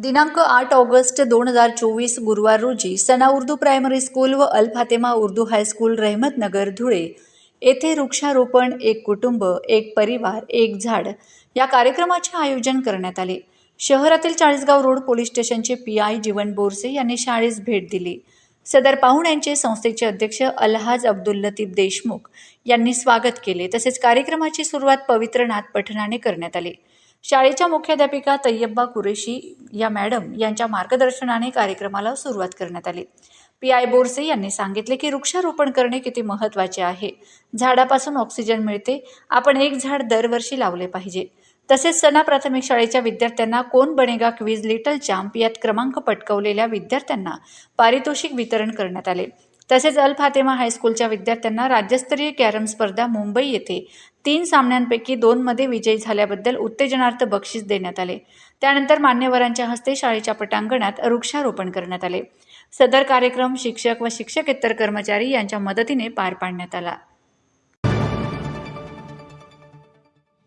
दिनांक आठ ऑगस्ट दोन हजार चोवीस गुरुवार रोजी सना उर्दू प्रायमरी स्कूल व अल फातेमा उर्दू हायस्कूल रहमतनगर धुळे येथे वृक्षारोपण एक कुटुंब एक परिवार एक झाड या कार्यक्रमाचे आयोजन करण्यात आले. शहरातील चाळीसगाव रोड पोलीस स्टेशनचे पी आय जीवन बोरसे यांनी शाळेस भेट दिली. सदर पाहुण्यांचे संस्थेचे अध्यक्ष अलहाज अब्दुल लतीफ देशमुख यांनी स्वागत केले. तसेच कार्यक्रमाची सुरुवात पवित्र नाथ पठणाने करण्यात आली. शाळेच्या मुख्याध्यापिका तय्यब्बा कुरेशी या मॅडम यांच्या मार्गदर्शनाने कार्यक्रमाला सुरुवात करण्यात आली. पी. आय. बोरसे यांनी सांगितले की वृक्षारोपण करणे किती महत्त्वाचे आहे. झाडापासून ऑक्सिजन मिळते. आपण एक झाड दरवर्षी लावले पाहिजे. तसेच सना प्राथमिक शाळेच्या विद्यार्थ्यांना कोण बनेगा क्विज लिटल चॅम्प यात क्रमांक पटकवलेल्या विद्यार्थ्यांना पारितोषिक वितरण करण्यात आले. तसेच अल फातेमा हायस्कूलच्या विद्यार्थ्यांना राज्यस्तरीय कॅरम स्पर्धा मुंबई येथे तीन सामन्यांपैकी दोनमध्ये विजयी झाल्याबद्दल उत्तेजनार्थ बक्षीस देण्यात आले. त्यानंतर मान्यवरांच्या हस्ते शाळेच्या पटांगणात वृक्षारोपण करण्यात आले. सदर कार्यक्रम शिक्षक व शिक्षकेतर कर्मचारी यांच्या मदतीने पार पाडण्यात आला.